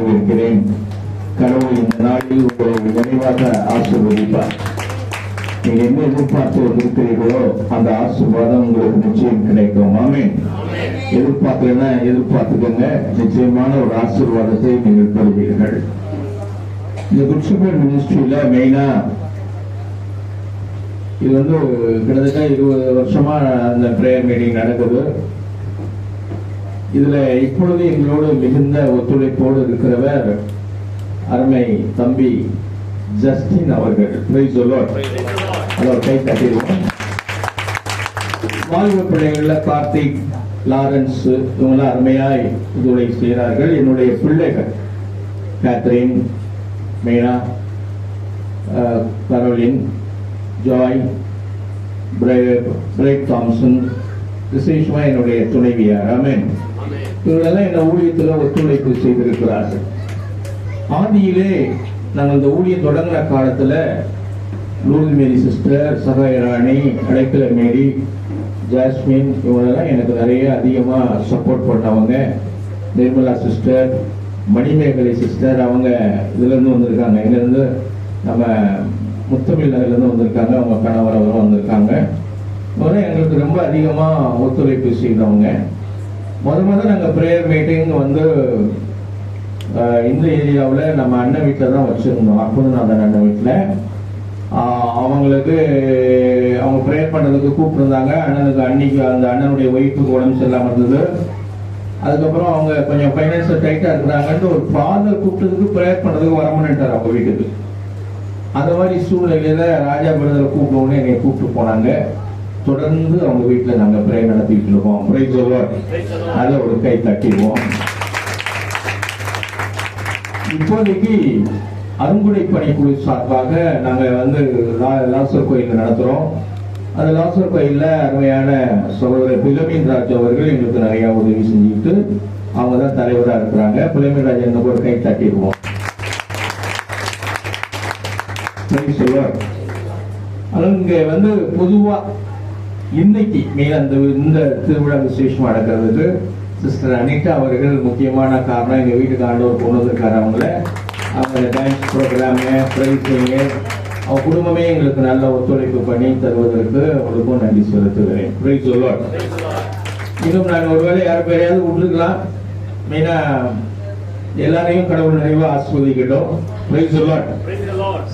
வரவேற்கிறேன். கடவுள் இந்த நாளில் உங்களை நிறைவாக ஆசீர்வதிப்பார். நீங்க என்ன எதிர்பார்த்து வந்திருக்கிறீர்களோ அந்த ஆசீர்வாதம் உங்களுக்கு நிச்சயம் கிடைக்கும். ஆமென். எதிர்பார்க்கலன்னா எதிர்பார்த்துக்கங்க. நிச்சயமான ஒரு ஆசீர்வாதத்தை நீங்கள் பெறுவீர்கள். இந்த குட் ஷெப்பர்ட் மினிஸ்ட்ரியில மெயினா இது வந்து கிட்டத்தட்ட இருபது வருஷமா அந்த பிரேயர் மீட்டிங் நடக்குது. இதுல இப்பொழுது எங்களோடு மிகுந்த ஒத்துழைப்போடு இருக்கிறவர் அருமை தம்பி ஜஸ்டின் அவர்கள். Praise the Lord. அதை ஒரு கை தட்டிடுவோம் வாழ்வு பிள்ளைகள்ல கார்த்திக் லாரன்ஸ் இவங்களாம் அருமையாய் இதுரை செய்கிறார்கள். என்னுடைய பிள்ளைகள் Catherine Meena Caroline Joy Bright Thomson விசேஷமா என்னுடைய துணைவியார். ஆமென் இவங்களெல்லாம் இந்த ஊழியத்தில் ஒத்துழைப்பு செய்திருக்கிறார்கள். ஆதியிலே நாங்கள் இந்த ஊழியம் தொடங்கின காலத்தில் Lourdu Mary sister Sahayarani Adaikala Mary Jasmine இவங்களெல்லாம் எனக்கு நிறைய அதிகமாக சப்போர்ட் பண்ணவங்க. நிர்மலா சிஸ்டர் மணிமேகலை சிஸ்டர் அவங்க இதுலேருந்து வந்திருக்காங்க. இங்கேருந்து நம்ம முத்தமிழ் நகர்லேருந்து வந்திருக்காங்க. அவங்க கணவர் அவரும் வந்திருக்காங்க. இவங்க எங்களுக்கு ரொம்ப அதிகமாக ஒத்துழைப்பு செய்தவங்க. முத முத நாங்கள் ப்ரேயர் மீட்டிங் வந்து இந்த ஏரியாவில் நம்ம அண்ணன் வீட்டில் தான் வச்சுருந்தோம். அற்புதநாதன் அண்ணன் வீட்டில் அவங்களுக்கு அவங்க ப்ரேயர் பண்ணுறதுக்கு கூப்பிட்டுருந்தாங்க. அண்ணனுக்கு அன்னைக்கு அந்த அண்ணனுடைய ஒய்ஃபுக்கு உடம்பு சரியில்லாமல் இருந்தது. அதுக்கப்புறம் அவங்க கொஞ்சம் ஃபைனான்சியல் டைட்டாக இருக்கிறாங்கன்ட்டு ஒரு ஃபாதர் கூப்பிட்டதுக்கு ப்ரேயர் பண்ணுறதுக்கு வரமாட்டார் அவங்க வீட்டுக்கு. அந்த மாதிரி சூழ்நிலையில ராஜா பிரதரை கூப்பிடவுடனே என்னை கூப்பிட்டு போனாங்க. தொடர்ந்து அவங்க வீட்டில் நாங்கள் ப்ரேயர் நடத்திட்டு இருக்கோம். ப்ரைஸ் அதில் ஒரு கை தட்டிடுவோம். இப்போதைக்கு அருங்குடை பணிக்குழு சார்பாக நாங்கள் வந்து லாசர் கோயில் நடத்துகிறோம் அந்த லாசர் கோயில்ல அருமையான சகோதரர் பிலமின் ராஜ் அவர்கள் எங்களுக்கு நிறையா உதவி செஞ்சுட்டு அவங்க தான் தலைவராக இருக்கிறாங்க. பிலமின் ராஜ் என்ன ஒரு கை தட்டிடுவோம். Praise அங்க வந்து பொதுவா இன்னைக்கு மெயின் அந்த இந்த திருவிழா விசேஷம் நடக்கிறதுக்கு சிஸ்டர் அனிதா அவர்கள் முக்கியமான காரணம் எங்க வீட்டுக்கு ஆண்டவர் கொண்டு வந்திருக்காரு அவங்கள. அவங்க டான்ஸ் ப்ரோக்ராமு ப்ரைஸிங்கு அவங்க குடும்பமே எங்களுக்கு நல்ல ஒத்துழைப்பு பண்ணி தருவதற்கு அவங்களுக்கும் நன்றி செலுத்துகிறேன். ப்ரைஸ் சொல்லுவார் இன்னும் நாங்கள் ஒருவேளை யார் பேரையாவது விட்டுருக்கலாம். மெயினா எல்லாரையும் கடவுள் நிறைவா ஆஸ்வதிக்கட்டும் ப்ரைஸ் சொல்லுவார்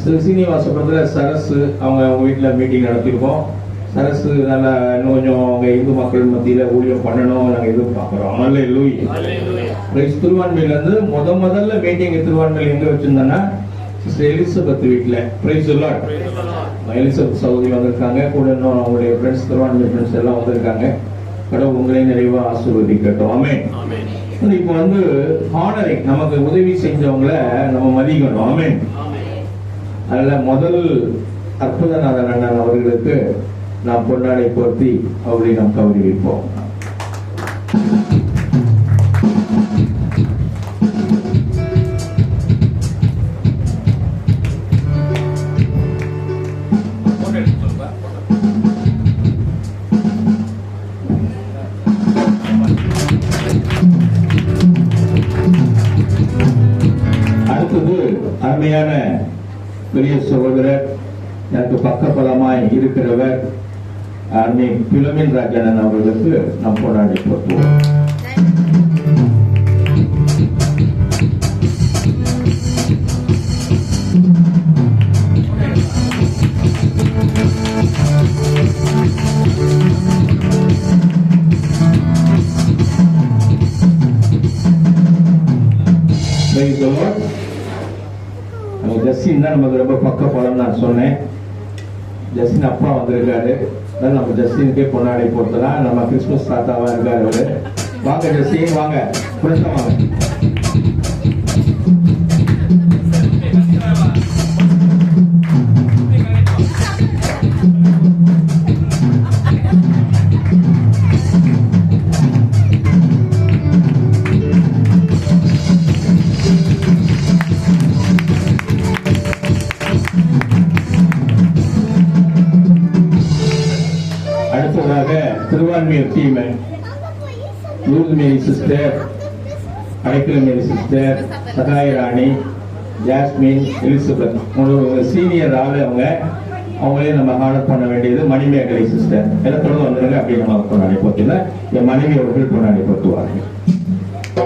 ஸ்ரீ சீனிவாசபுரத்தில் சரஸ் அவங்க அவங்க வீட்டில் மீட்டிங் நடத்திருக்கோம். சரஸ் நல்லா இன்னும் கொஞ்சம் அவங்க இந்து மக்கள் மத்தியில் ஊழியம் பண்ணணும் நாங்கள் எதிர்பார்க்குறோம். நல்ல லூய் பிரைஸ் திருவான்மையிலேருந்து முத முதல்ல மீட்டிங் திருவான்மையில் எங்கே வச்சிருந்தோன்னா சிஸ்டர் எலிசபெத் வீட்டில் பிரைஸ் சொல்லாட் எலிசபெத் சகோதரி வந்திருக்காங்க. கூட இன்னும் அவங்களுடைய ஃப்ரெண்ட்ஸ் திருவான்மை ஃப்ரெண்ட்ஸ் எல்லாம் வந்திருக்காங்க. கடவுள் உங்களை நிறைவாக ஆசீர்வதிக்கட்டும். ஆமென் இப்போ வந்து ஹானரிங் நமக்கு உதவி செஞ்சவங்கள நம்ம மதிக்கணும். ஆமென் அதில் முதல் அற்புதநாதன் அண்ணன் அவர்களுக்கு நாம் பொன்னாடை போர்த்தி அவரை நாம் கௌரவிப்போம் அடுத்தது அருமையான பெரிய சகோதரர் எனக்கு பக்கபலமாய் இருக்கிறவர் அருமை பிலமின் ராஜனன் அவர்களுக்கு நாம் கொண்டாடி போட்டுவோம் Praise the Lord. நம்ம ஜஸ்டின் தான் நமக்கு ரொம்ப பக்க பலம் நான் சொன்னேன் ஜஸ்டின் அப்பா வந்திருக்காரு அதான் நம்ம ஜஸ்டினுக்கே பொன்னாடை போட்டுலாம் நம்ம கிறிஸ்மஸ் தாத்தாவா இருக்காரு வாங்க ஜஸ்டின் வாங்க. புரிஞ்சா வாங்க அடுத்ததாக Thiruvanmiyur team Lourdu sister, sister Adaikalamary sister Sahaya Rani Jasmine Elizabeth ஒரு சீனியர் ஆளு அவங்க. அவங்களே நம்ம ஆர்டர் பண்ண வேண்டியது மணிமேகலை சிஸ்டர் எல்லாம் தொடர்ந்து வந்துருங்க அப்படியே நம்ம கொண்டாடி போத்துல என் மனைவி அவர்கள் கொண்டாடி போட்டுவாங்க.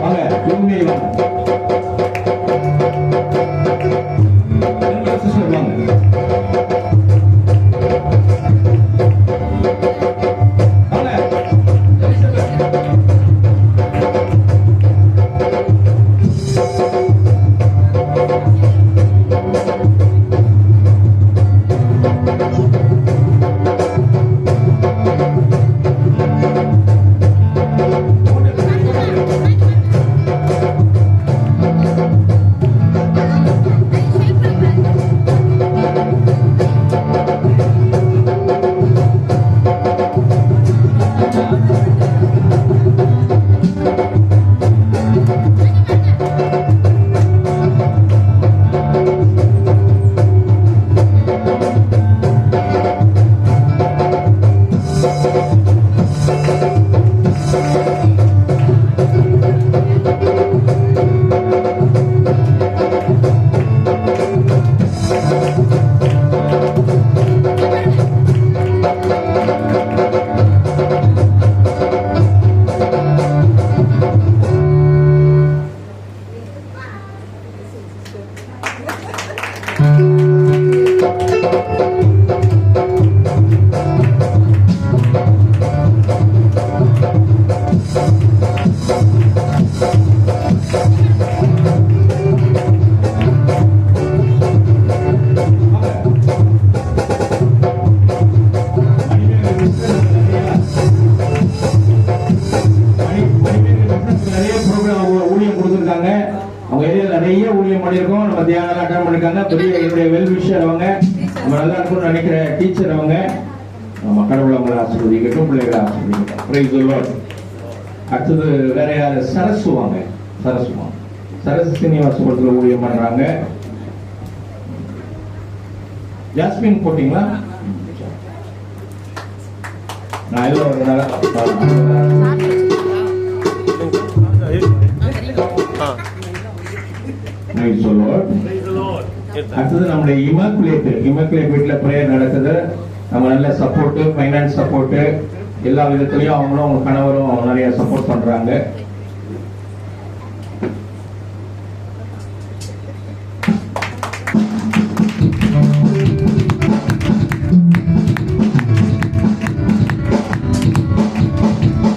வாங்க உண்மையை நிறைய அட்டன் பண்ணிருக்காங்க பெரிய என்னுடைய வெல் அவங்க. நம்ம நல்லா இருக்கும்னு நினைக்கிற டீச்சர் அவங்க. நம்ம கடவுள் அவங்களை ஆசீர்வதிக்கட்டும் பிள்ளைகளை ஆசீர்வதிக்கட்டும். அடுத்தது வேற யாரு? சரசு வாங்க. சரசு சீனிவாசபுரத்துல ஊழியம் பண்றாங்க. ஜாஸ்மின் போட்டீங்களா? நான் எல்லாம் ஒரு நாள் சொல்லுவோம் அடுத்தது நம்முடைய இமாக்குலேட் இமாக்குலேட் வீட்ல ப்ரேயர் நடக்குது. நம்ம நல்ல சப்போர்ட் ஃபைனான்ஸ் சப்போர்ட் எல்லா விதத்துலயும் அவங்களும் அவங்க கணவரும் நிறைய சப்போர்ட் பண்றாங்க.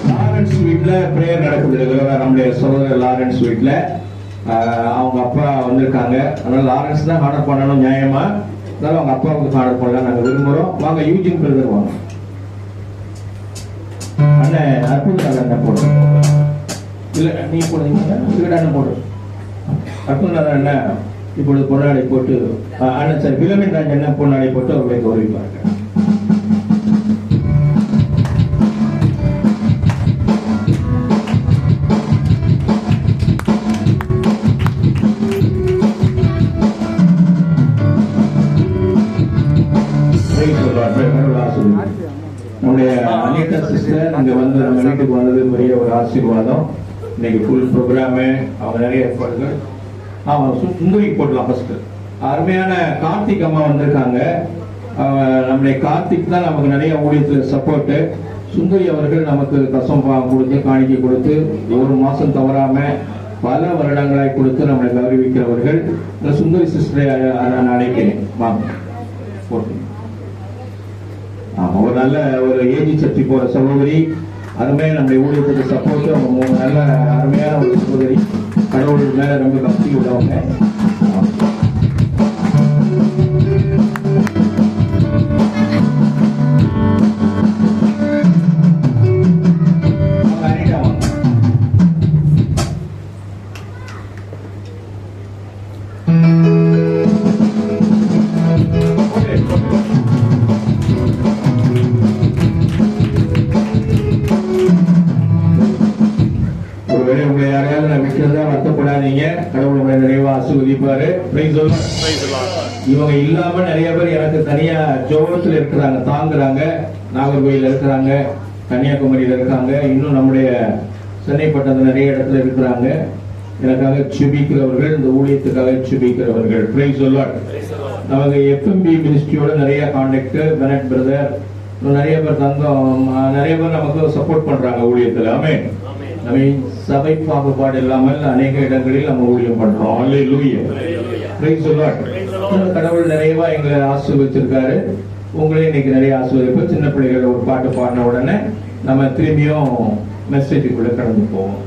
லாரன்ஸ் வீட்ல ப்ரேயர் நடக்குது. ரெகுலராக நம்முடைய சகோதரர் லாரன்ஸ் வீட்ல. அவங்க அப்பா வந்திருக்காங்க. அதனால லாரன்ஸ் தான் ஆர்டர் பண்ணணும் நியாயமா? அதனால அவங்க அப்பாவுக்கு ஆர்டர் பண்ணலாம் நாங்க விரும்புறோம். வாங்க யூஜின் பிரதர் வாங்க. அண்ணன் அற்புத அண்ணன் போடு இல்ல நீ போடுறீங்க? இல்லடா அண்ணன் போடு. அற்புதம் அண்ணன் இப்பொழுது பொன்னாடை போட்டு அண்ணன் சார் விலமின் ராஜ் என்ன பொன்னாடை போட்டு அவர்களை கௌரவிப்பார்கள். வந்து நம்ம வீட்டுக்கு வந்தது பெரிய ஒரு ஆசீர்வாதம். இன்னைக்கு ஃபுல் ப்ரோக்ராமு அவங்க நிறைய ஏற்பாடுகள் ஆமா சுந்தரி போடலாம் ஃபஸ்ட்டு அருமையான கார்த்திக் அம்மா வந்திருக்காங்க. நம்முடைய கார்த்திக் தான் நமக்கு நிறைய ஊழியத்தில் சப்போர்ட் சுந்தரி அவர்கள் நமக்கு கசம் கொடுத்து காணிக்கை கொடுத்து ஒரு மாசம் தவறாம பல வருடங்களாய் கொடுத்து நம்மளை கௌரவிக்கிறவர்கள். இந்த சுந்தரி சிஸ்டரை நான் அழைக்கிறேன். வாங்க. ஒரு நல்ல ஒரு ஏஜி சக்தி போற சகோதரி. அருமையாக நம்முடைய ஊழியத்துக்கு சப்போர்ட் அவங்க மூணு நல்ல அருமையான ஒரு சகோதரி. கடவுள் மேலே ரொம்ப பக்தி உள்ளவங்க. வாங்க, you வருத்தப்படாதீங்க கடவுள் உங்களை நிறைவா ஆசீர்வதிப்பாரு. இவங்க இல்லாம நிறைய பேர் எனக்கு தனியா ஜோகத்துல இருக்கிறாங்க தாங்குறாங்க. நாகர்கோயில் இருக்கிறாங்க கன்னியாகுமரியில இருக்காங்க இன்னும் நம்முடைய சென்னை பட்டணத்துல நிறைய இடத்துல இருக்கிறாங்க. எனக்காக சுபிக்கிறவர்கள் இந்த ஊழியத்துக்காக சுபிக்கிறவர்கள். பிரைஸ் சொல்லாட் நமக்கு எஃப்எம்பி மினிஸ்ட்ரியோட நிறைய கான்டாக்ட் பெனட் பிரதர் நிறைய பேர் தங்கம் நிறைய பேர் நமக்கு சப்போர்ட் பண்றாங்க ஊழியத்துல. ஆமே நம்ம சபை பாகுபாடு இல்லாமல் அநேக இடங்களில் நம்ம ஊழியம் பண்றோம். கடவுள் நிறையவா எங்களை ஆசீர்வச்சிருக்காரு. உங்களையும் இன்னைக்கு நிறைய ஆசீர்வதிப்பு சின்ன பிள்ளைகள் ஒரு பாட்டு பாடின உடனே நம்ம திரும்பியும் மெசேஜுக்குள்ள கடந்து போவோம்.